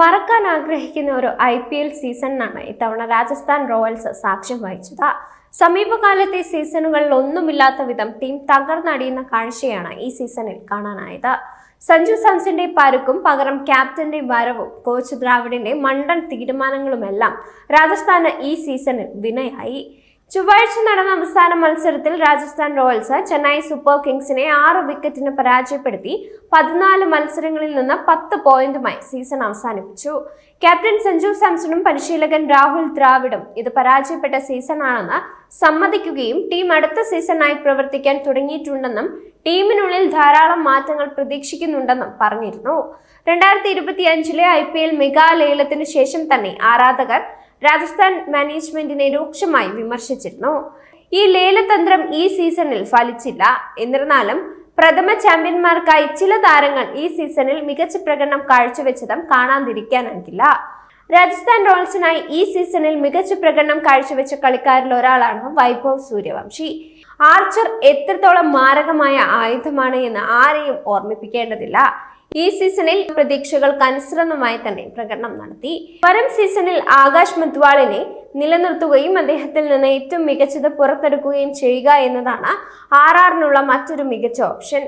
മറക്കാൻ ആഗ്രഹിക്കുന്ന ഒരു ഐ പി എൽ സീസണിനാണ് ഇത്തവണ രാജസ്ഥാൻ റോയൽസ് സാക്ഷ്യം വഹിച്ചത്. സമീപകാലത്തെ സീസണുകളിൽ ഒന്നുമില്ലാത്ത വിധം ടീം തകർന്നടിയുന്ന കാഴ്ചയാണ് ഈ സീസണിൽ കാണാനായത്. സഞ്ജു സാംസന്റെ പരുക്കും പകരം ക്യാപ്റ്റന്റെ വരവും കോച്ച് ദ്രാവിഡിന്റെ മണ്ടൻ തീരുമാനങ്ങളുമെല്ലാം രാജസ്ഥാന് ഈ സീസണിൽ വിനയായി. ചൊവ്വാഴ്ച നടന്ന അവസാന മത്സരത്തിൽ രാജസ്ഥാൻ റോയൽസ് ചെന്നൈ സൂപ്പർ കിങ്സിനെ ആറ് വിക്കറ്റിന് പരാജയപ്പെടുത്തി പതിനാല് മത്സരങ്ങളിൽ നിന്ന് പത്ത് പോയിന്റുമായി സീസൺ അവസാനിപ്പിച്ചു. ക്യാപ്റ്റൻ സഞ്ജു സാംസണും പരിശീലകൻ രാഹുൽ ദ്രാവിഡും ഇത് പരാജയപ്പെട്ട സീസണാണെന്ന് സമ്മതിക്കുകയും ടീം അടുത്ത സീസണായി പ്രവർത്തിക്കാൻ തുടങ്ങിയിട്ടുണ്ടെന്നും ടീമിനുള്ളിൽ ധാരാളം മാറ്റങ്ങൾ പ്രതീക്ഷിക്കുന്നുണ്ടെന്നും പറഞ്ഞിരുന്നു. രണ്ടായിരത്തി ഇരുപത്തി അഞ്ചിലെ ഐ പി എൽ മെഗാ ശേഷം തന്നെ ആരാധകർ രാജസ്ഥാൻ മാനേജ്മെന്റിനെ രൂക്ഷമായി വിമർശിച്ചിരുന്നു. ഈ ലേലതന്ത്രം ഈ സീസണിൽ ഫലിച്ചില്ല. എന്നിരുന്നാലും പ്രഥമ ചാമ്പ്യന്മാർക്കായി ചില താരങ്ങൾ ഈ സീസണിൽ മികച്ച പ്രകടനം കാഴ്ചവെച്ചതും കാണാതിരിക്കാനാകില്ല. രാജസ്ഥാൻ റോയൽസിനായി ഈ സീസണിൽ മികച്ച പ്രകടനം കാഴ്ചവെച്ച കളിക്കാരിൽ ഒരാളാണ് വൈഭവ് സൂര്യവംശി. ആർച്ചർ എത്രത്തോളം മാരകമായ ആയുധമാണ് എന്ന് ആരെയും ഓർമ്മിപ്പിക്കേണ്ടതില്ല. ഈ സീസണിൽ പ്രതീക്ഷകൾക്ക് അനുസൃതമായി തന്നെ പ്രകടനം നടത്തി. വരും സീസണിൽ ആകാശ് മത്വാളിനെ നിലനിർത്തുകയും അദ്ദേഹത്തിൽ നിന്ന് ഏറ്റവും മികച്ചത് പുറത്തെടുക്കുകയും ചെയ്യുക എന്നതാണ് ആർ ആറിനുള്ള മറ്റൊരു മികച്ച ഓപ്ഷൻ.